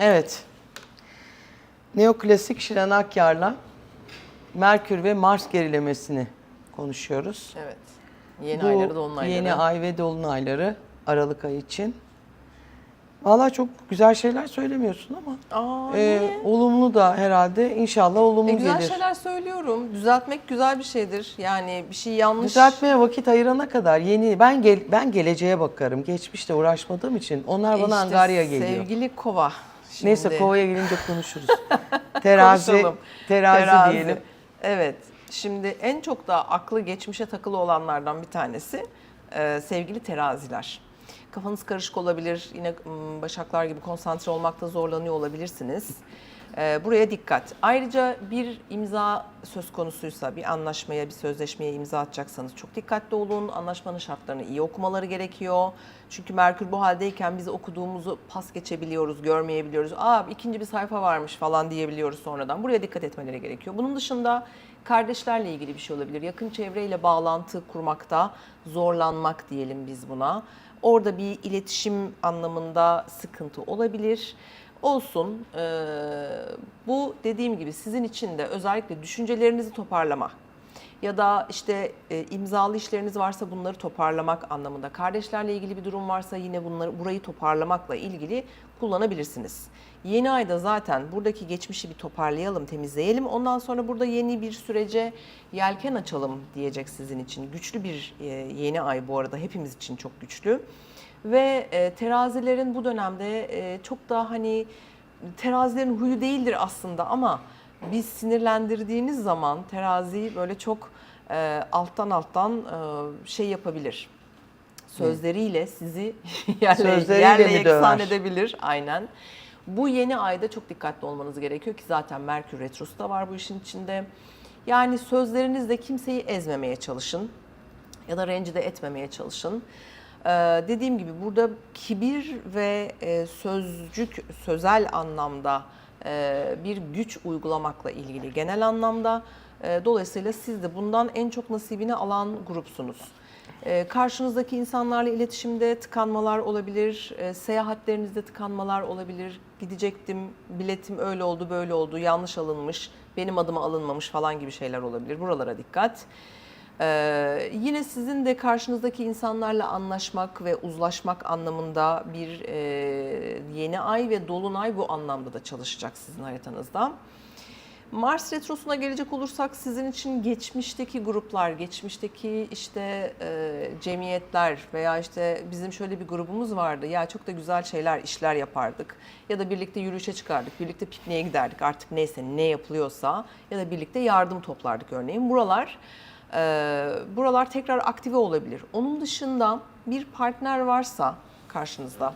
Evet. Neoklasik Şilan Akyar'la Merkür ve Mars gerilemesini konuşuyoruz. Evet. Yeni Bu ayları dolunayları. Yeni ay ve dolunayları Aralık ayı için. Vallahi çok güzel şeyler söylemiyorsun ama. Aa, e, olumlu da herhalde inşallah olumlu E, güzel gelir. şeyler söylüyorum. Düzeltmek güzel bir şeydir. Yani bir şey yanlış. Düzeltmeye vakit ayırana kadar yeni ben gel, ben geleceğe bakarım. Geçmişte uğraşmadığım için onlar bana E işte angarya geliyor. Sevgili kova. Şimdi. Neyse kovaya gelince konuşuruz. terazi, Konuşalım. terazi, diyelim. Evet. Şimdi en çok da aklı geçmişe takılı olanlardan bir tanesi e, sevgili teraziler. Kafanız karışık olabilir. Yine başaklar gibi konsantre olmakta zorlanıyor olabilirsiniz. E, buraya dikkat. Ayrıca bir imza söz konusuysa bir anlaşmaya, bir sözleşmeye imza atacaksanız çok dikkatli olun. Anlaşmanın şartlarını iyi okumaları gerekiyor. Çünkü Merkür bu haldeyken biz okuduğumuzu pas geçebiliyoruz, görmeyebiliyoruz. Aa ikinci bir sayfa varmış falan diyebiliyoruz sonradan. Buraya dikkat etmeleri gerekiyor. Bunun dışında kardeşlerle ilgili bir şey olabilir. Yakın çevreyle bağlantı kurmakta zorlanmak diyelim biz buna. Orada bir iletişim anlamında sıkıntı olabilir. Olsun. Ee, bu dediğim gibi sizin için de özellikle düşüncelerinizi toparlama ya da işte e, imzalı işleriniz varsa bunları toparlamak anlamında. Kardeşlerle ilgili bir durum varsa yine bunları burayı toparlamakla ilgili kullanabilirsiniz. Yeni ayda zaten buradaki geçmişi bir toparlayalım, temizleyelim. Ondan sonra burada yeni bir sürece yelken açalım diyecek sizin için. Güçlü bir e, yeni ay bu arada hepimiz için çok güçlü. Ve e, terazilerin bu dönemde e, çok daha hani terazilerin huyu değildir aslında ama biz sinirlendirdiğiniz zaman terazi böyle çok e, alttan alttan e, şey yapabilir. Sözleriyle sizi yerle, Sözleriyle yerle yeksan edebilir. Aynen. Bu yeni ayda çok dikkatli olmanız gerekiyor ki zaten Merkür Retrosu da var bu işin içinde. Yani sözlerinizle kimseyi ezmemeye çalışın ya da rencide etmemeye çalışın. Ee, dediğim gibi burada kibir ve e, sözcük, sözel anlamda e, bir güç uygulamakla ilgili genel anlamda. E, dolayısıyla siz de bundan en çok nasibini alan grupsunuz. Karşınızdaki insanlarla iletişimde tıkanmalar olabilir, seyahatlerinizde tıkanmalar olabilir. Gidecektim, biletim öyle oldu, böyle oldu, yanlış alınmış, benim adıma alınmamış falan gibi şeyler olabilir. Buralara dikkat. Ee, yine sizin de karşınızdaki insanlarla anlaşmak ve uzlaşmak anlamında bir e, yeni ay ve dolunay bu anlamda da çalışacak sizin haritanızda. Mars retrosuna gelecek olursak sizin için geçmişteki gruplar, geçmişteki işte e, cemiyetler veya işte bizim şöyle bir grubumuz vardı. Ya çok da güzel şeyler, işler yapardık. Ya da birlikte yürüyüşe çıkardık, birlikte pikniğe giderdik artık neyse ne yapılıyorsa. Ya da birlikte yardım toplardık örneğin. Buralar buralar tekrar aktive olabilir. Onun dışında bir partner varsa karşınızda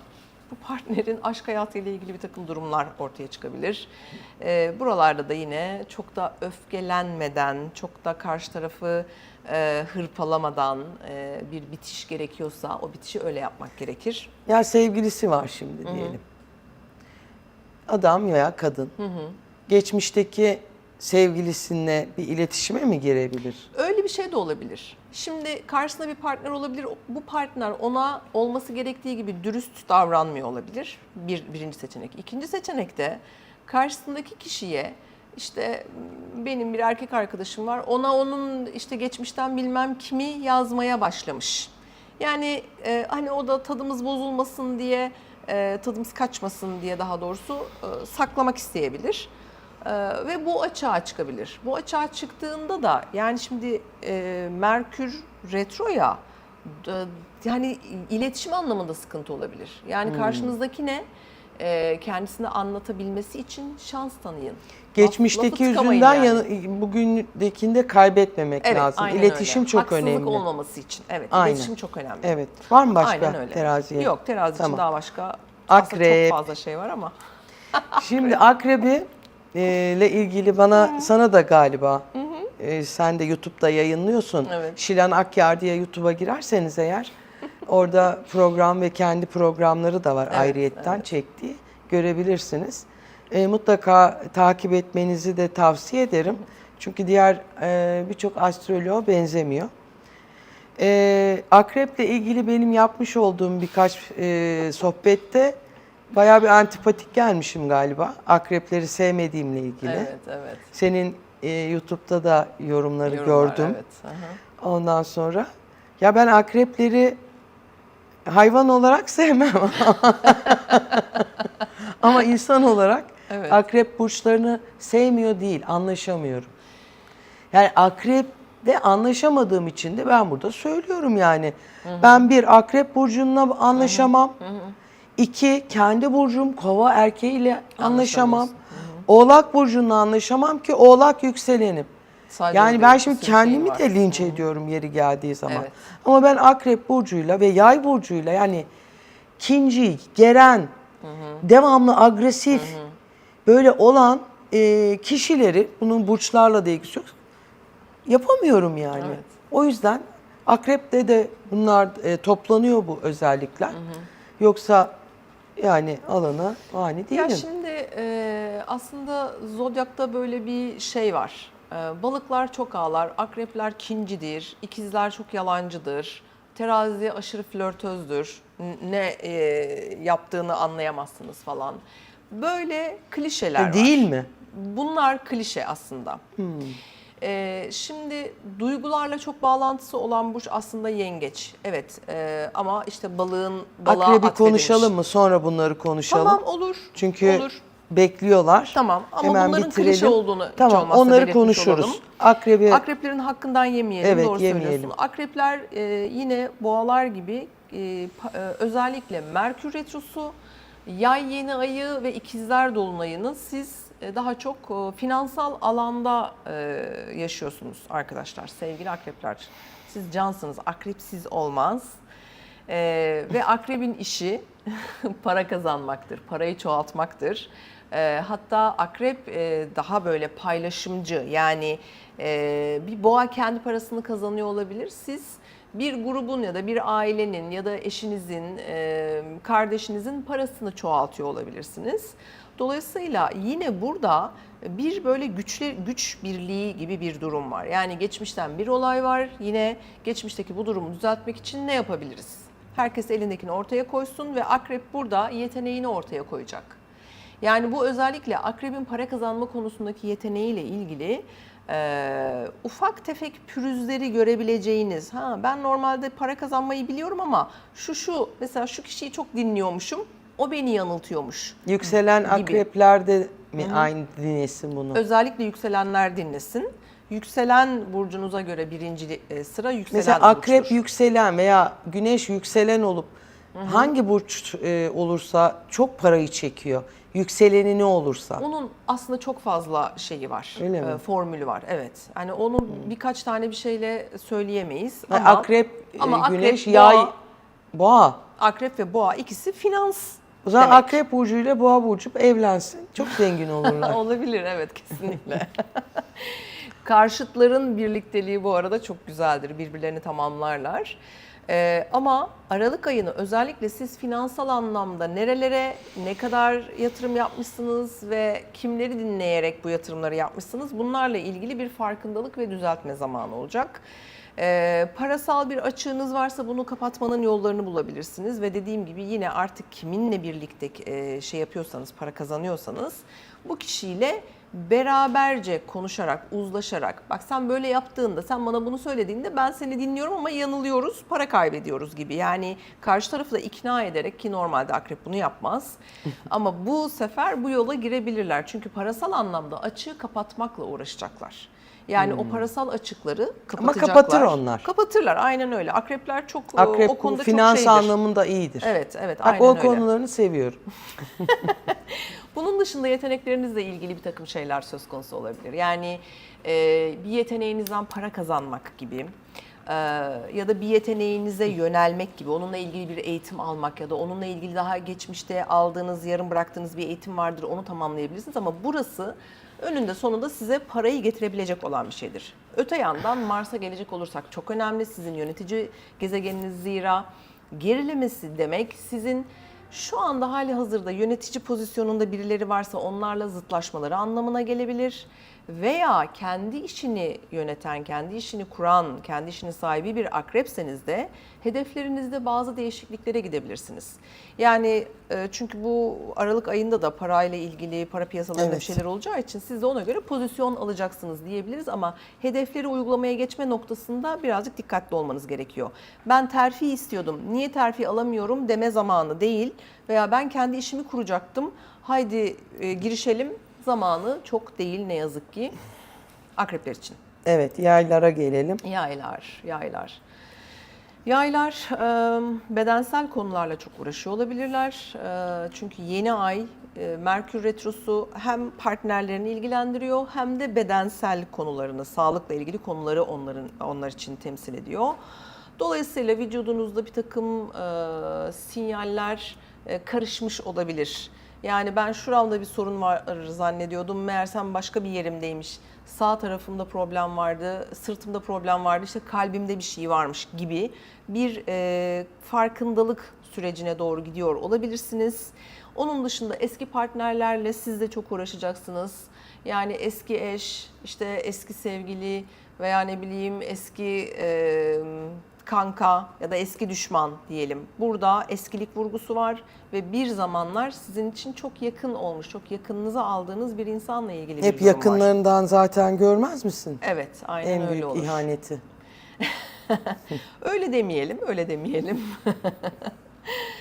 bu partnerin aşk hayatıyla ilgili bir takım durumlar ortaya çıkabilir. Ee, buralarda da yine çok da öfkelenmeden, çok da karşı tarafı e, hırpalamadan e, bir bitiş gerekiyorsa o bitişi öyle yapmak gerekir. Ya sevgilisi var şimdi diyelim. Adam veya kadın. Geçmişteki sevgilisine bir iletişime mi girebilir? Öyle bir şey de olabilir. Şimdi karşısında bir partner olabilir. Bu partner ona olması gerektiği gibi dürüst davranmıyor olabilir. Bir, birinci seçenek. İkinci seçenek de karşısındaki kişiye işte benim bir erkek arkadaşım var. Ona onun işte geçmişten bilmem kimi yazmaya başlamış. Yani e, hani o da tadımız bozulmasın diye, e, tadımız kaçmasın diye daha doğrusu e, saklamak isteyebilir. Ee, ve bu açığa çıkabilir. Bu açığa çıktığında da yani şimdi e, Merkür retro ya d- yani iletişim anlamında sıkıntı olabilir. Yani karşınızdakine e, kendisini anlatabilmesi için şans tanıyın. Geçmişteki yüzünden yani. bugündekinde kaybetmemek Evet, lazım. İletişim öyle. çok Haksızlık önemli. olmaması için. Evet, Aynen. iletişim çok önemli. Evet. Var mı başka Aynen öyle. teraziye? Yok, terazi için Tamam. daha başka aslında Akrep. çok fazla şey var ama. Şimdi akrebi e, ile ilgili bana sana da galiba e, sen de YouTube'da yayınlıyorsun. Evet. Şilan Akyar diye YouTube'a girerseniz eğer orada program ve kendi programları da var ayrıyetten çektiği görebilirsiniz. E, mutlaka takip etmenizi de tavsiye ederim. Çünkü diğer e, birçok astroloğa benzemiyor. E, akreple ilgili benim yapmış olduğum birkaç e, sohbette bayağı bir antipatik gelmişim galiba. Akrepleri sevmediğimle ilgili. Evet, evet. Senin e, YouTube'da da yorumları Yorumlar, gördüm. Evet. aha. Ondan sonra ya ben akrepleri hayvan olarak sevmem ama insan olarak Evet. akrep burçlarını sevmiyor değil, anlaşamıyorum. Yani akrepte anlaşamadığım için de ben burada söylüyorum yani. Ben bir akrep burcunla anlaşamam. İki kendi burcum kova erkeğiyle anlaşamam. Oğlak burcunla anlaşamam ki oğlak yükselenim. Sadece Yani ben şimdi kendimi de linç ediyorum yeri geldiği zaman. Evet. Ama ben akrep burcuyla ve yay burcuyla yani kinci, geren, devamlı agresif böyle olan e, kişileri bunun burçlarla da ilgisi yok. Yapamıyorum yani. Evet. O yüzden akrepte de bunlar e, toplanıyor bu özellikler. Yoksa yani alana ani değilim. Ya şimdi e, aslında zodyakta böyle bir şey var. E, balıklar çok ağlar, akrepler kincidir, ikizler çok yalancıdır, terazi aşırı flörtözdür, ne e, yaptığını anlayamazsınız falan. Böyle klişeler var. E, Değil mi? Bunlar klişe aslında. Ee, şimdi duygularla çok bağlantısı olan burç aslında yengeç. Evet e, ama işte balığın balığa Akrebi atfedilmiş. konuşalım mı? Sonra bunları konuşalım. Tamam olur. Çünkü olur. bekliyorlar. Tamam ama Hemen bunların bitirelim. klişe olduğunu hiç Tamam olmazsa onları konuşuruz. olalım. Akrebi Akreplerin hakkından yemeyelim. Evet, Doğru yemeyelim. söylüyorsun. Akrepler e, yine boğalar gibi e, e, özellikle Merkür Retrosu, Yay yeni ayı ve ikizler dolunayını siz e, daha çok e, finansal alanda e, yaşıyorsunuz arkadaşlar. Sevgili akrepler. Siz cansınız. Akrepsiz olmaz. E, ve akrebin işi para kazanmaktır, parayı çoğaltmaktır. E, hatta akrep e, daha böyle paylaşımcı yani e, bir boğa kendi parasını kazanıyor olabilir. Siz bir grubun ya da bir ailenin ya da eşinizin, e, kardeşinizin parasını çoğaltıyor olabilirsiniz. Dolayısıyla yine burada bir böyle güçlü güç birliği gibi bir durum var. Yani geçmişten bir olay var. Yine geçmişteki bu durumu düzeltmek için ne yapabiliriz? Herkes elindekini ortaya koysun ve akrep burada yeteneğini ortaya koyacak. Yani bu özellikle akrebin para kazanma konusundaki yeteneğiyle ilgili e, ufak tefek pürüzleri görebileceğiniz. Ha ben normalde para kazanmayı biliyorum ama şu şu mesela şu kişiyi çok dinliyormuşum. O beni yanıltıyormuş. yükselen gibi. akreplerde mi aynı dinlesin bunu? Özellikle yükselenler dinlesin. Yükselen burcunuza göre birinci e, sıra yükselen Mesela akrep burçtur. yükselen veya güneş yükselen olup hangi burç e, olursa çok parayı çekiyor. Yükseleni ne olursa. Onun aslında çok fazla şeyi var. Öyle mi? e, formülü var. Evet. Yani onu birkaç tane bir şeyle söyleyemeyiz ama akrep, ama akrep, güneş, boğa- yay, boğa. akrep ve boğa ikisi finans. O zaman demek. akrep burcuyla boğa burcu evlensin. Çok zengin olurlar. Olabilir evet kesinlikle. Karşıtların birlikteliği bu arada çok güzeldir. Birbirlerini tamamlarlar. Ee, ama Aralık ayını özellikle siz finansal anlamda nerelere ne kadar yatırım yapmışsınız ve kimleri dinleyerek bu yatırımları yapmışsınız bunlarla ilgili bir farkındalık ve düzeltme zamanı olacak. Ee, parasal bir açığınız varsa bunu kapatmanın yollarını bulabilirsiniz ve dediğim gibi yine artık kiminle birlikte e, şey yapıyorsanız, para kazanıyorsanız bu kişiyle beraberce konuşarak, uzlaşarak bak sen böyle yaptığında, sen bana bunu söylediğinde ben seni dinliyorum ama yanılıyoruz, para kaybediyoruz gibi. Yani karşı tarafı da ikna ederek ki normalde akrep bunu yapmaz. ama bu sefer bu yola girebilirler. Çünkü parasal anlamda açığı kapatmakla uğraşacaklar. Yani o parasal açıkları Ama kapatacaklar. kapatır onlar. Kapatırlar aynen öyle. Akrepler çok e, Akrep o konuda finans çok şeydir. anlamında iyidir. Evet, evet Bak aynen o öyle. konularını seviyorum. Bunun dışında yeteneklerinizle ilgili bir takım şeyler söz konusu olabilir. Yani e, bir yeteneğinizden para kazanmak gibi e, ya da bir yeteneğinize yönelmek gibi, onunla ilgili bir eğitim almak ya da onunla ilgili daha geçmişte aldığınız, yarım bıraktığınız bir eğitim vardır, onu tamamlayabilirsiniz. Ama burası önünde sonunda size parayı getirebilecek olan bir şeydir. Öte yandan Mars'a gelecek olursak çok önemli. Sizin yönetici gezegeniniz zira gerilemesi demek sizin şu anda hali hazırda yönetici pozisyonunda birileri varsa onlarla zıtlaşmaları anlamına gelebilir. Veya kendi işini yöneten, kendi işini kuran, kendi işinin sahibi bir akrepseniz de hedeflerinizde bazı değişikliklere gidebilirsiniz. Yani e, çünkü bu Aralık ayında da parayla ilgili, para piyasalarında Evet. bir şeyler olacağı için siz de ona göre pozisyon alacaksınız diyebiliriz ama hedefleri uygulamaya geçme noktasında birazcık dikkatli olmanız gerekiyor. Ben terfi istiyordum, niye terfi alamıyorum deme zamanı değil veya ben kendi işimi kuracaktım, haydi e, girişelim zamanı çok değil ne yazık ki akrepler için. Evet yaylara gelelim. Yaylar, yaylar. Yaylar bedensel konularla çok uğraşıyor olabilirler. Çünkü yeni ay Merkür Retrosu hem partnerlerini ilgilendiriyor hem de bedensel konularını, sağlıkla ilgili konuları onların onlar için temsil ediyor. Dolayısıyla vücudunuzda bir takım sinyaller karışmış olabilir. Yani ben şuramda bir sorun var zannediyordum. Meğersem başka bir yerimdeymiş. Sağ tarafımda problem vardı, sırtımda problem vardı, işte kalbimde bir şey varmış gibi bir e, farkındalık sürecine doğru gidiyor olabilirsiniz. Onun dışında eski partnerlerle siz de çok uğraşacaksınız. Yani eski eş, işte eski sevgili veya ne bileyim eski e, kanka ya da eski düşman diyelim. Burada eskilik vurgusu var ve bir zamanlar sizin için çok yakın olmuş, çok yakınınıza aldığınız bir insanla ilgili bir Hep durum var. yakınlarından zaten görmez misin? Evet, aynen en öyle büyük olur. ihaneti. Öyle demeyelim, öyle demeyelim.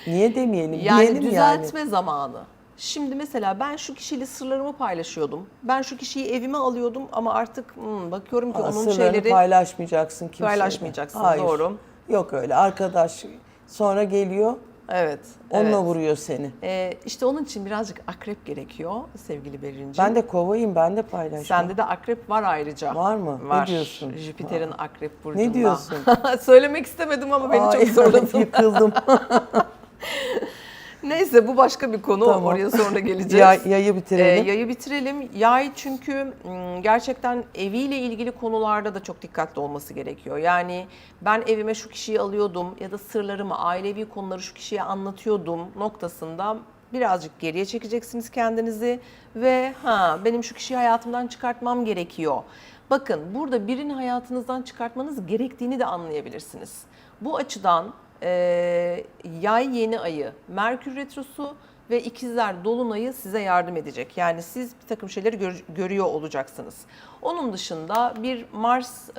Niye demeyelim? Yani Diyelim düzeltme zamanı. Şimdi mesela ben şu kişiyle sırlarımı paylaşıyordum. Ben şu kişiyi evime alıyordum ama artık hmm, bakıyorum ki Aa, onun sırlarını şeyleri paylaşmayacaksın kimseyle. Paylaşmayacaksın, Hayır. doğru. Yok öyle arkadaş sonra geliyor evet. onunla evet. vuruyor seni. Ee, işte onun için birazcık akrep gerekiyor sevgili Berincim. Ben de kovayım ben de paylaşmam. Sende de akrep var ayrıca. Var mı? Ne Var. diyorsun? Jüpiter'in akrep burcunda. Ne diyorsun? Söylemek istemedim ama beni Ay, çok zorladın. Yıkıldım. Neyse bu başka bir konu. Tamam. Oraya sonra geleceğiz. Ya, yayı Ee, bitirelim. yayı bitirelim. Yay çünkü gerçekten eviyle ilgili konularda da çok dikkatli olması gerekiyor. Yani ben evime şu kişiyi alıyordum ya da sırlarımı, ailevi konuları şu kişiye anlatıyordum noktasında birazcık geriye çekeceksiniz kendinizi ve ha benim şu kişiyi hayatımdan çıkartmam gerekiyor. Bakın burada birini hayatınızdan çıkartmanız gerektiğini de anlayabilirsiniz. Bu açıdan e, yay yeni ayı, Merkür Retrosu ve ikizler dolunayı size yardım edecek. Yani siz bir takım şeyleri gör- görüyor olacaksınız. Onun dışında bir Mars e,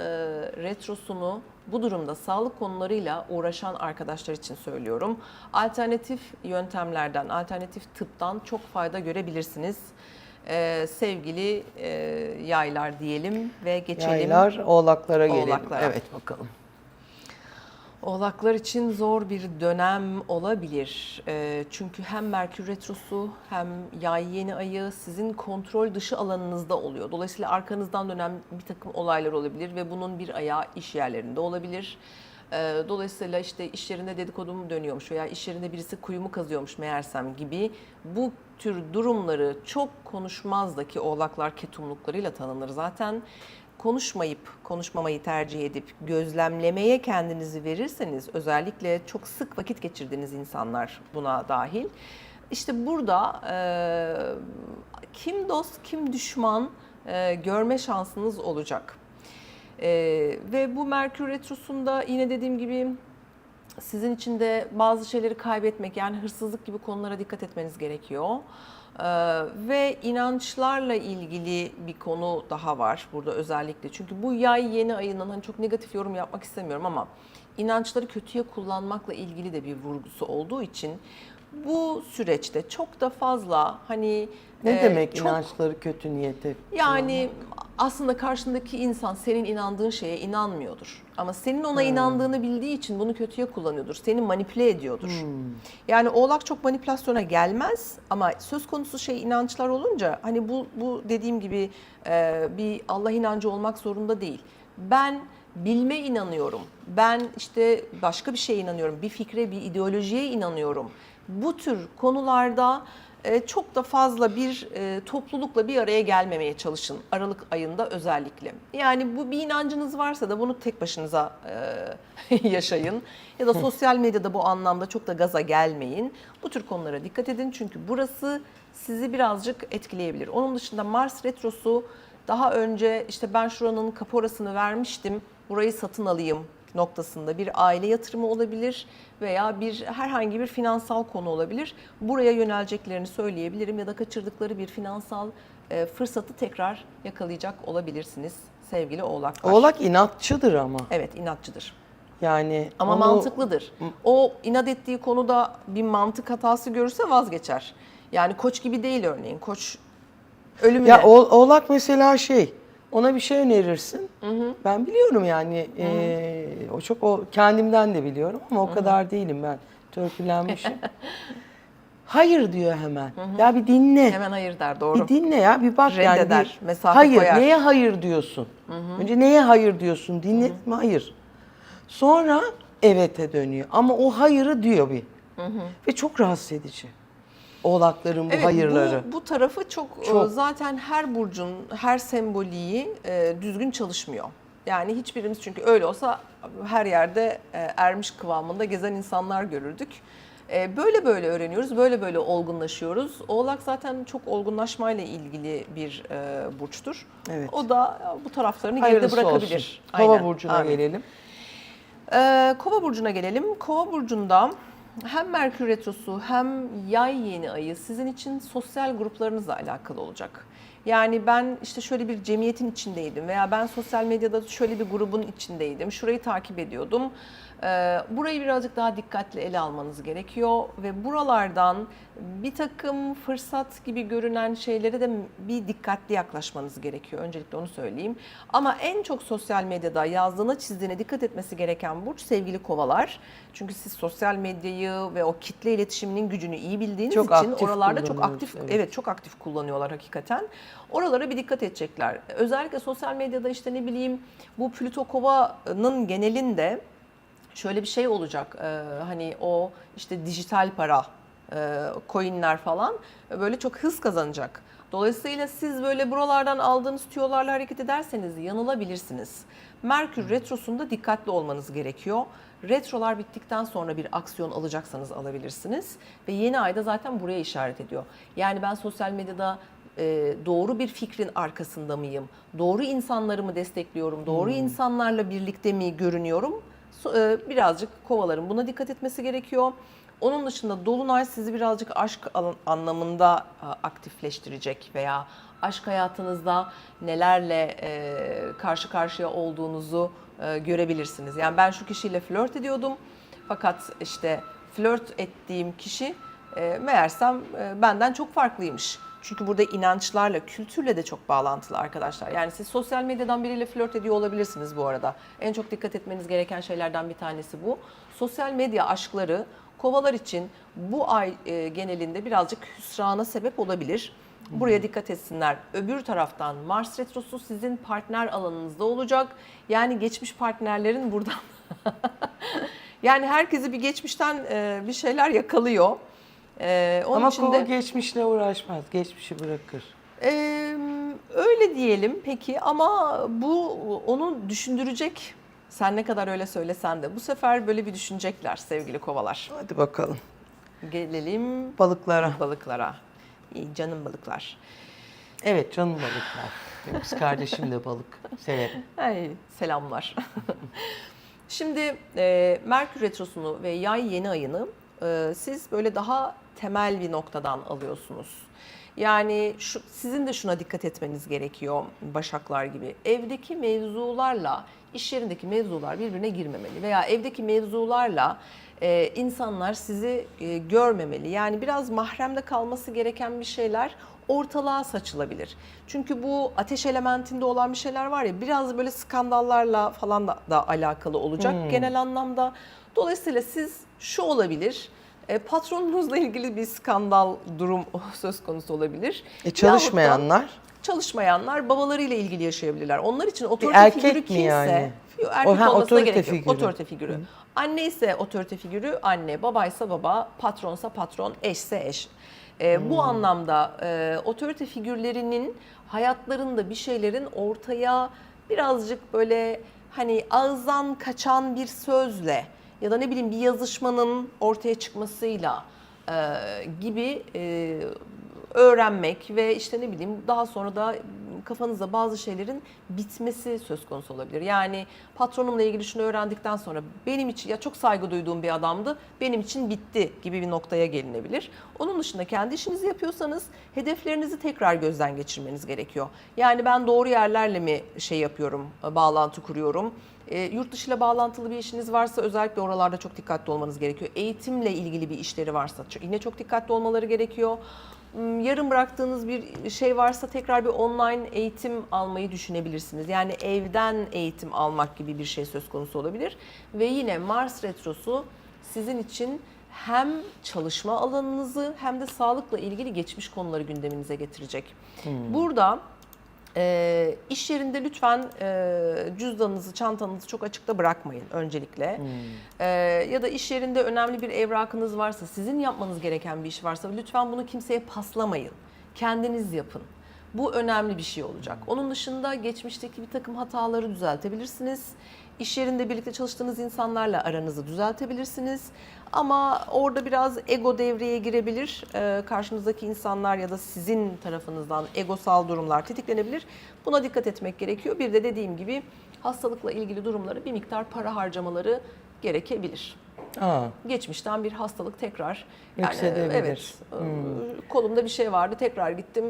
retrosunu bu durumda sağlık konularıyla uğraşan arkadaşlar için söylüyorum. Alternatif yöntemlerden, alternatif tıptan çok fayda görebilirsiniz. E, sevgili e, yaylar diyelim ve geçelim. Yaylar oğlaklara gelelim. Oğlaklara. Evet bakalım. Oğlaklar için zor bir dönem olabilir. Ee, çünkü hem Merkür Retrosu hem Yay yeni ayı sizin kontrol dışı alanınızda oluyor. Dolayısıyla arkanızdan dönen bir takım olaylar olabilir ve bunun bir ayağı iş yerlerinde olabilir. Ee, dolayısıyla işte iş yerinde dedikodu mu dönüyormuş veya iş yerinde birisi kuyumu kazıyormuş meğersem gibi bu tür durumları çok konuşmaz da ki oğlaklar ketumluklarıyla tanınır zaten konuşmayıp konuşmamayı tercih edip gözlemlemeye kendinizi verirseniz özellikle çok sık vakit geçirdiğiniz insanlar buna dahil. İşte burada e, kim dost kim düşman e, görme şansınız olacak. E, ve bu Merkür Retrosu'nda yine dediğim gibi sizin için de bazı şeyleri kaybetmek yani hırsızlık gibi konulara dikkat etmeniz gerekiyor. Ee, ve inançlarla ilgili bir konu daha var burada özellikle. Çünkü bu yay yeni ayının hani çok negatif yorum yapmak istemiyorum ama inançları kötüye kullanmakla ilgili de bir vurgusu olduğu için bu süreçte çok da fazla hani Ne e, demek çok- inançları kötü niyete? yani aslında karşındaki insan senin inandığın şeye inanmıyordur. Ama senin ona inandığını bildiği için bunu kötüye kullanıyordur. Seni manipüle ediyordur. Yani oğlak çok manipülasyona gelmez ama söz konusu şey inançlar olunca hani bu bu dediğim gibi e, bir Allah inancı olmak zorunda değil. Ben bilme inanıyorum. Ben işte başka bir şeye inanıyorum. Bir fikre, bir ideolojiye inanıyorum. Bu tür konularda çok da fazla bir e, toplulukla bir araya gelmemeye çalışın Aralık ayında özellikle. Yani bu bir inancınız varsa da bunu tek başınıza e, yaşayın ya da sosyal medyada bu anlamda çok da gaza gelmeyin. Bu tür konulara dikkat edin çünkü burası sizi birazcık etkileyebilir. Onun dışında Mars retrosu daha önce işte ben şuranın kaporasını vermiştim, burayı satın alayım noktasında bir aile yatırımı olabilir veya bir herhangi bir finansal konu olabilir. Buraya yöneleceklerini söyleyebilirim ya da kaçırdıkları bir finansal e, fırsatı tekrar yakalayacak olabilirsiniz sevgili oğlaklar. Oğlak inatçıdır ama. Evet inatçıdır. Yani Ama onu- mantıklıdır. O inat ettiği konuda bir mantık hatası görürse vazgeçer. Yani koç gibi değil örneğin. Koç ölümüne. Ya oğ- oğlak mesela şey, ona bir şey önerirsin. Ben biliyorum yani, eee, o çok o kendimden de biliyorum ama o kadar değilim ben. Törpülenmişim. Hayır diyor hemen. Ya bir dinle. Hemen hayır der doğru. Bir dinle ya bir bak yani. Reddeder, bir- mesafe hayır, koyar. neye hayır diyorsun? Önce neye hayır diyorsun? Dinledin mi? Hayır. Sonra evete dönüyor. Ama o hayırı diyor bir. Ve çok rahatsız edici. Oğlakların bu Evet, hayırları. Bu, bu tarafı çok, Çok. e, zaten her burcun her semboliği e, düzgün çalışmıyor. Yani hiçbirimiz çünkü öyle olsa her yerde e, ermiş kıvamında gezen insanlar görürdük. E, böyle böyle öğreniyoruz, böyle böyle olgunlaşıyoruz. Oğlak zaten çok olgunlaşmayla ilgili bir e, burçtur. Evet. O da e, bu taraflarını Hayırlısı geride bırakabilir. olsun. Kova Aynen, burcuna amin. gelelim. Ee, Kova burcuna gelelim. Kova burcunda hem Merkür retrosu hem Yay yeni ayı sizin için sosyal gruplarınızla alakalı olacak. Yani ben işte şöyle bir cemiyetin içindeydim veya ben sosyal medyada şöyle bir grubun içindeydim. Şurayı takip ediyordum. Ee, burayı birazcık daha dikkatli ele almanız gerekiyor ve buralardan bir takım fırsat gibi görünen şeylere de bir dikkatli yaklaşmanız gerekiyor. Öncelikle onu söyleyeyim. Ama en çok sosyal medyada yazdığına çizdiğine dikkat etmesi gereken burç sevgili kovalar. Çünkü siz sosyal medyayı ve o kitle iletişiminin gücünü iyi bildiğiniz Çok için oralarda çok aktif evet. evet çok aktif kullanıyorlar hakikaten. Oralara bir dikkat edecekler. Özellikle sosyal medyada işte ne bileyim bu Plüto Kova'nın genelinde şöyle bir şey olacak. Ee, hani o işte dijital para, e, coinler falan böyle çok hız kazanacak. Dolayısıyla siz böyle buralardan aldığınız tüyolarla hareket ederseniz yanılabilirsiniz. Merkür retrosunda dikkatli olmanız gerekiyor. Retrolar bittikten sonra bir aksiyon alacaksanız alabilirsiniz. Ve yeni ayda zaten buraya işaret ediyor. Yani ben sosyal medyada e, doğru bir fikrin arkasında mıyım? Doğru insanları mı destekliyorum? Doğru insanlarla birlikte mi görünüyorum? E, birazcık kovaların buna dikkat etmesi gerekiyor. Onun dışında dolunay sizi birazcık aşk anlamında e, aktifleştirecek veya aşk hayatınızda nelerle e, karşı karşıya olduğunuzu görebilirsiniz. Yani ben şu kişiyle flört ediyordum fakat işte flört ettiğim kişi meğersem benden çok farklıymış. Çünkü burada inançlarla, kültürle de çok bağlantılı arkadaşlar. Yani siz sosyal medyadan biriyle flört ediyor olabilirsiniz bu arada. En çok dikkat etmeniz gereken şeylerden bir tanesi bu. Sosyal medya aşkları kovalar için bu ay e, genelinde birazcık hüsrana sebep olabilir. Buraya dikkat etsinler. Öbür taraftan Mars retrosu sizin partner alanınızda olacak. Yani geçmiş partnerlerin buradan yani herkesi bir geçmişten e, bir şeyler yakalıyor. E, onun Ama için kova de- geçmişle uğraşmaz. Geçmişi bırakır. ee, öyle diyelim peki ama bu onu düşündürecek. Sen ne kadar öyle söylesen de bu sefer böyle bir düşünecekler sevgili kovalar. Hadi bakalım. Gelelim Balıklara. balıklara. İyi canım balıklar. Evet canım balıklar. Kız kardeşim de balık. Severim. Ay, selamlar. Şimdi e, Merkür Retrosu'nu ve Yay yeni ayını e, siz böyle daha temel bir noktadan alıyorsunuz. Yani şu, sizin de şuna dikkat etmeniz gerekiyor Başaklar gibi. Evdeki mevzularla iş yerindeki mevzular birbirine girmemeli veya evdeki mevzularla e, insanlar sizi e, görmemeli. Yani biraz mahremde kalması gereken bir şeyler ortalığa saçılabilir. Çünkü bu ateş elementinde olan bir şeyler var ya biraz böyle skandallarla falan da, da alakalı olacak genel anlamda. Dolayısıyla siz şu olabilir. E, Patronunuzla ilgili bir skandal durum söz konusu olabilir. E, çalışmayanlar. çalışmayanlar babalarıyla ilgili yaşayabilirler. Onlar için otorite erkek figürü mi kimse, yani? Yok, erkek O, ha, olmasına otorite gerek yok. figürü. Otorite figürü. Anne ise otorite figürü anne, babaysa baba, patronsa patron, eşse eş. Ee, Bu anlamda e, otorite figürlerinin hayatlarında bir şeylerin ortaya birazcık böyle hani ağızdan kaçan bir sözle ya da ne bileyim bir yazışmanın ortaya çıkmasıyla e, gibi e, öğrenmek ve işte ne bileyim daha sonra da kafanızda bazı şeylerin bitmesi söz konusu olabilir. Yani patronumla ilgili şunu öğrendikten sonra benim için ya çok saygı duyduğum bir adamdı, benim için bitti gibi bir noktaya gelinebilir. Onun dışında kendi işinizi yapıyorsanız hedeflerinizi tekrar gözden geçirmeniz gerekiyor. Yani ben doğru yerlerle mi şey yapıyorum, bağlantı kuruyorum? E, yurt dışıyla bağlantılı bir işiniz varsa özellikle oralarda çok dikkatli olmanız gerekiyor. Eğitimle ilgili bir işleri varsa yine çok dikkatli olmaları gerekiyor. Hmm, Yarım bıraktığınız bir şey varsa tekrar bir online eğitim almayı düşünebilirsiniz. Yani evden eğitim almak gibi bir şey söz konusu olabilir. Ve yine Mars Retrosu sizin için hem çalışma alanınızı hem de sağlıkla ilgili geçmiş konuları gündeminize getirecek. Burada e, iş yerinde lütfen e, cüzdanınızı, çantanızı çok açıkta bırakmayın öncelikle. E, ya da iş yerinde önemli bir evrakınız varsa, sizin yapmanız gereken bir iş varsa lütfen bunu kimseye paslamayın. Kendiniz yapın. Bu önemli bir şey olacak. Onun dışında geçmişteki bir takım hataları düzeltebilirsiniz. İş yerinde birlikte çalıştığınız insanlarla aranızı düzeltebilirsiniz. Ama orada biraz ego devreye girebilir. Ee, karşınızdaki insanlar ya da sizin tarafınızdan egosal durumlar tetiklenebilir. Buna dikkat etmek gerekiyor. Bir de dediğim gibi hastalıkla ilgili durumları bir miktar para harcamaları gerekebilir. Aa, Geçmişten bir hastalık tekrar Yüksedebilir. evet e, kolumda bir şey vardı tekrar gittim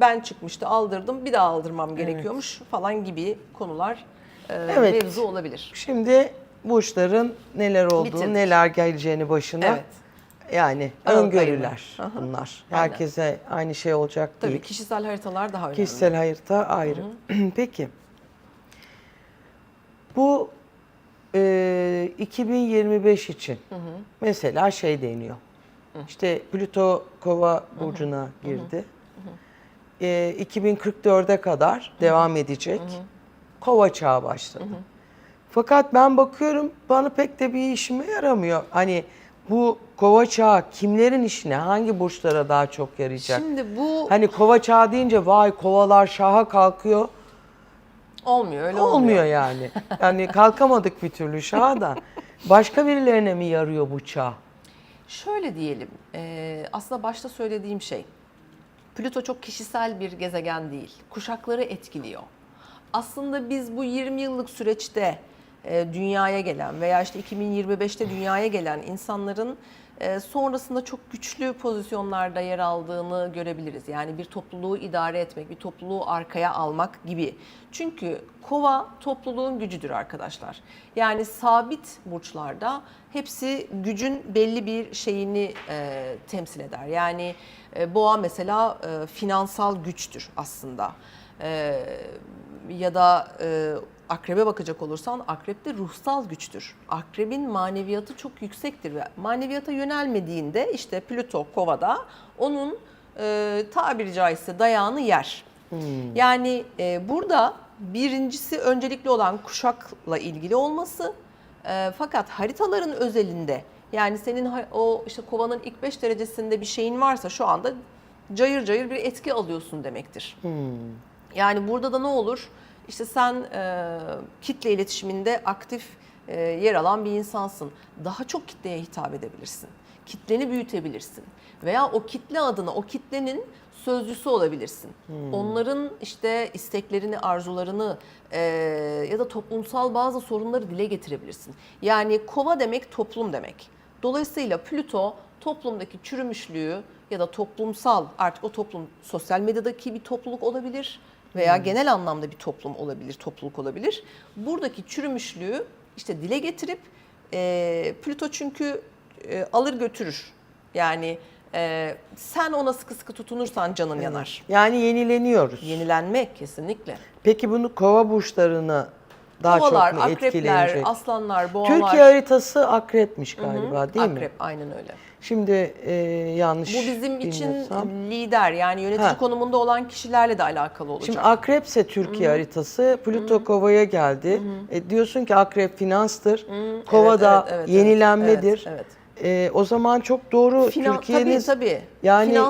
ben çıkmıştı aldırdım bir daha aldırmam gerekiyormuş falan gibi konular Evet. mevzu olabilir. şimdi burçların neler olduğunu, Bitirdik. neler geleceğini başına. Evet. Yani Aralık öngörüler. Aha. bunlar. Aynen. Herkese aynı şey olacak Tabii değil. kişisel haritalar daha önemli. Kişisel harita ayrı. Peki. Bu e, 2025 için mesela şey deniyor. İşte Plüto Kova burcuna girdi. E, 2044'e kadar devam edecek. Kova çağı başladı. Fakat ben bakıyorum bana pek de bir işime yaramıyor. Hani bu kova çağı kimlerin işine, hangi burçlara daha çok yarayacak? Şimdi bu Hani kova çağı deyince vay kovalar şaha kalkıyor. olmuyor öyle Olmuyor, olmuyor. yani. Yani kalkamadık bir türlü şaha da. Başka birilerine mi yarıyor bu çağ? Şöyle diyelim, e, aslında başta söylediğim şey, Plüto çok kişisel bir gezegen değil, kuşakları etkiliyor. Aslında biz bu 20 yıllık süreçte e, dünyaya gelen veya işte 2025'te dünyaya gelen insanların e, sonrasında çok güçlü pozisyonlarda yer aldığını görebiliriz. Yani bir topluluğu idare etmek, bir topluluğu arkaya almak gibi. Çünkü kova topluluğun gücüdür arkadaşlar. Yani sabit burçlarda hepsi gücün belli bir şeyini e, temsil eder. Yani e, boğa mesela e, finansal güçtür aslında. E, ya da e, akrebe bakacak olursan akrep de ruhsal güçtür. Akrebin maneviyatı çok yüksektir ve maneviyata yönelmediğinde işte Plüto kovada onun e, tabiri caizse dayağını yer. Yani e, burada birincisi öncelikli olan kuşakla ilgili olması e, fakat haritaların özelinde yani senin o işte kovanın ilk 5 derecesinde bir şeyin varsa şu anda cayır cayır bir etki alıyorsun demektir. Yani burada da ne olur? İşte sen e, kitle iletişiminde aktif e, yer alan bir insansın. Daha çok kitleye hitap edebilirsin. Kitleni büyütebilirsin. Veya o kitle adına o kitlenin sözcüsü olabilirsin. Onların işte isteklerini, arzularını e, ya da toplumsal bazı sorunları dile getirebilirsin. Yani kova demek toplum demek. Dolayısıyla Plüto toplumdaki çürümüşlüğü ya da toplumsal artık o toplum sosyal medyadaki bir topluluk olabilir veya genel anlamda bir toplum olabilir, topluluk olabilir. Buradaki çürümüşlüğü işte dile getirip e, Plüto çünkü e, alır götürür. Yani e, sen ona sıkı sıkı tutunursan canın yanar. Yani yenileniyoruz. Yenilenmek kesinlikle. Peki bunu kova burçlarına daha Kovalar, çok mu akrepler, etkilenecek? aslanlar, boğalar. Türkiye haritası akrepmiş galiba değil mi? Akrep aynen öyle. Şimdi e, yanlış Bu bizim için bilmiyorsam. lider yani yönetici Ha. konumunda olan kişilerle de alakalı olacak. Şimdi akrepse Türkiye haritası, Plüto kovaya geldi. E, diyorsun ki akrep finanstır, kova da evet, evet, evet. yenilenmedir. Evet, E, o zaman çok doğru Finan- Türkiye'niz tabii, tabii. yani iyi bir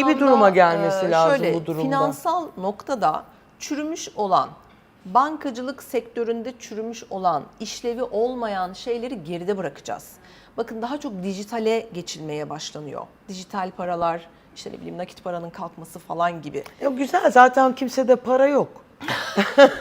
anlamda, duruma gelmesi e, lazım şöyle, bu durumda. Finansal noktada çürümüş olan, bankacılık sektöründe çürümüş olan, işlevi olmayan şeyleri geride bırakacağız. Bakın daha çok dijitale geçilmeye başlanıyor. Dijital paralar, işte ne bileyim nakit paranın kalkması falan gibi. Yok güzel zaten kimsede para yok.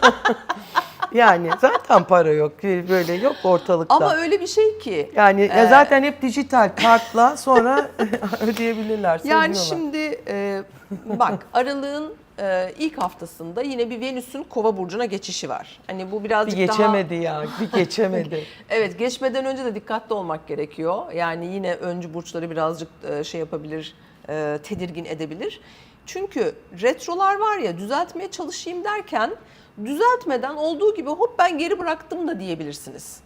yani zaten para yok. Böyle yok ortalıkta. Ama öyle bir şey ki yani ya zaten hep dijital kartla sonra ödeyebilirler. Yani şimdi e, bak aralığın e, ilk haftasında yine bir Venüs'ün Kova burcuna geçişi var. Hani bu bir birazcık geçemedi daha ya. Bir geçemedi. Evet geçmeden önce de dikkatli olmak gerekiyor. Yani yine öncü burçları birazcık e, şey yapabilir, e, tedirgin edebilir. Çünkü retrolar var ya düzeltmeye çalışayım derken düzeltmeden olduğu gibi hop ben geri bıraktım da diyebilirsiniz.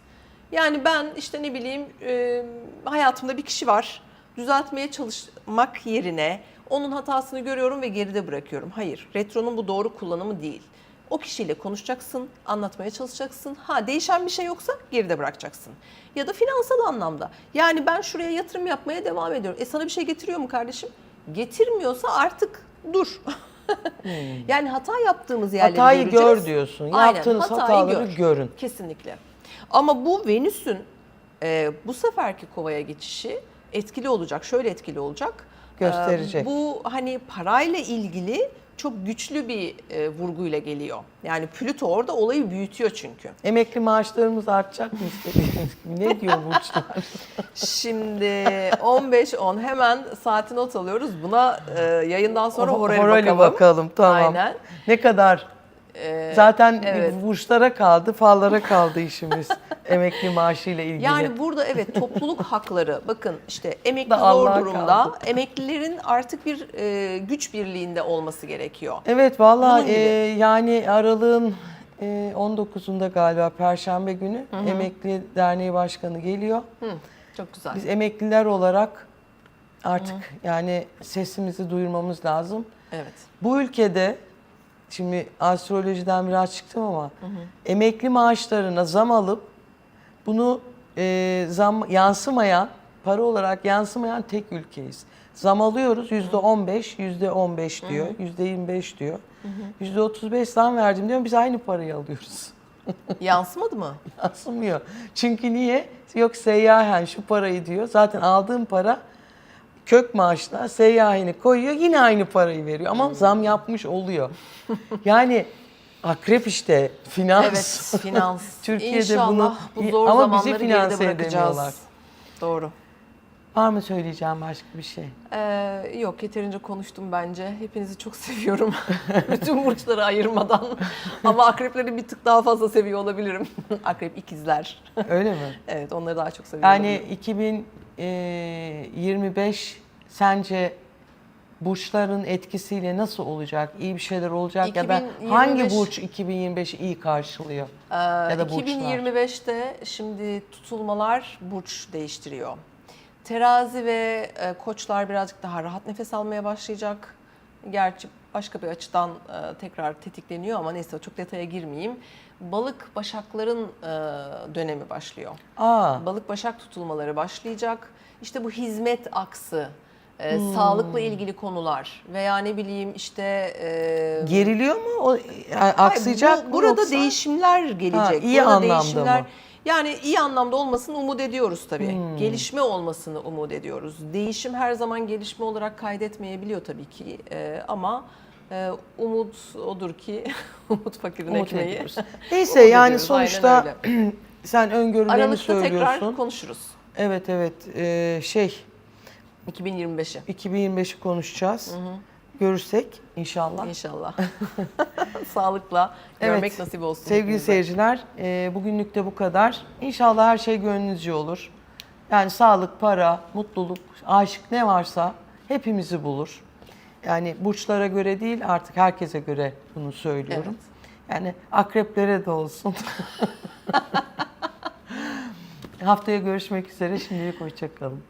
Yani ben işte ne bileyim e, hayatımda bir kişi var düzeltmeye çalışmak yerine onun hatasını görüyorum ve geride bırakıyorum. Hayır retronun bu doğru kullanımı değil. O kişiyle konuşacaksın, anlatmaya çalışacaksın. Ha değişen bir şey yoksa geride bırakacaksın. Ya da finansal anlamda. Yani ben şuraya yatırım yapmaya devam ediyorum. E sana bir şey getiriyor mu kardeşim? Getirmiyorsa artık dur. yani hata yaptığımız yerleri Hmm. Hatayı göreceğiz. gör diyorsun. Aynen, Yaptığınız hatayı hataları gör. görün. Kesinlikle. Ama bu Venüs'ün e, bu seferki kovaya geçişi etkili olacak. Şöyle etkili olacak. Gösterecek. E, bu hani parayla ilgili çok güçlü bir e, vurguyla geliyor. Yani Plüto orada olayı büyütüyor çünkü. Emekli maaşlarımız artacak mı istediğiniz gibi? Ne diyor burçlar? Şimdi 15-10 hemen saati not alıyoruz. Buna e, yayından sonra horari, Horali bakalım. Tamam. Aynen. Ne kadar E, Zaten evet. burçlara kaldı, fallara kaldı işimiz. Emekli maaşıyla ilgili. Yani burada evet topluluk hakları bakın işte emekli Da zor durumda kaldı. emeklilerin artık bir e, güç birliğinde olması gerekiyor. Evet gibi. e, yani aralığın e, 19'unda galiba Perşembe günü Emekli Derneği Başkanı geliyor. Hı, çok güzel. Biz emekliler olarak artık yani sesimizi duyurmamız lazım. Evet. Bu ülkede şimdi astrolojiden biraz çıktım ama emekli maaşlarına zam alıp bunu e, zam yansımayan para olarak yansımayan tek ülkeyiz. Zam alıyoruz yüzde 15, yüzde 15 diyor, yüzde 25 diyor. Yüzde 35 zam verdim diyor biz aynı parayı alıyoruz. Yansımadı mı? Yansımıyor. Çünkü niye? Yok seyyahen şu parayı diyor. Zaten aldığım para kök maaşla seyyahini koyuyor yine aynı parayı veriyor ama zam yapmış oluyor. Yani akrep işte finans. Evet, finans. Türkiye'de İnşallah bunu bu zor ama zamanları bizi finanse geride bırakacağız. Doğru. Var mı söyleyeceğim başka bir şey? Ee, yok yeterince konuştum bence. Hepinizi çok seviyorum. Bütün burçları ayırmadan. Ama akrepleri bir tık daha fazla seviyor olabilirim. Akrep ikizler. Öyle mi? Evet onları daha çok seviyorum. Yani 2025 sence burçların etkisiyle nasıl olacak? İyi bir şeyler olacak ya da 2025 hangi burç 2025'i iyi karşılıyor? Ee, Ya da burçlar. 2025'te şimdi tutulmalar burç değiştiriyor. Terazi ve e, koçlar birazcık daha rahat nefes almaya başlayacak. Gerçi başka bir açıdan e, tekrar tetikleniyor ama neyse çok detaya girmeyeyim. Balık başakların e, dönemi başlıyor. Aa, Balık başak tutulmaları başlayacak. İşte bu hizmet aksı, e, Hmm. sağlıkla ilgili konular veya ne bileyim işte e, geriliyor mu? O yani Hayır, aksayacak bu- mı Burada yoksa? değişimler gelecek. Ha, iyi burada anlamda değişimler, mı? Yani iyi anlamda olmasını umut ediyoruz tabii. Hmm. Gelişme olmasını umut ediyoruz. Değişim her zaman gelişme olarak kaydetmeyebiliyor tabii ki. Ee, ama e, umut odur ki umut fakirin Umut ekmeği. ediyoruz. Neyse Umut yani ediyoruz, sonuçta sen öngörülerini Aralıkta söylüyorsun. tekrar konuşuruz. Evet evet Ee, şey 2025'i 2025'i konuşacağız. Görürsek inşallah. inşallah. Sağlıkla Evet. görmek nasip olsun. Sevgili hepimize. seyirciler, e, bugünlük de bu kadar. İnşallah her şey gönlünüzce olur. Yani sağlık, para, mutluluk, aşık ne varsa hepimizi bulur. Yani burçlara göre değil artık herkese göre bunu söylüyorum. Yani akreplere de olsun. Haftaya görüşmek üzere. Şimdilik hoşçakalın.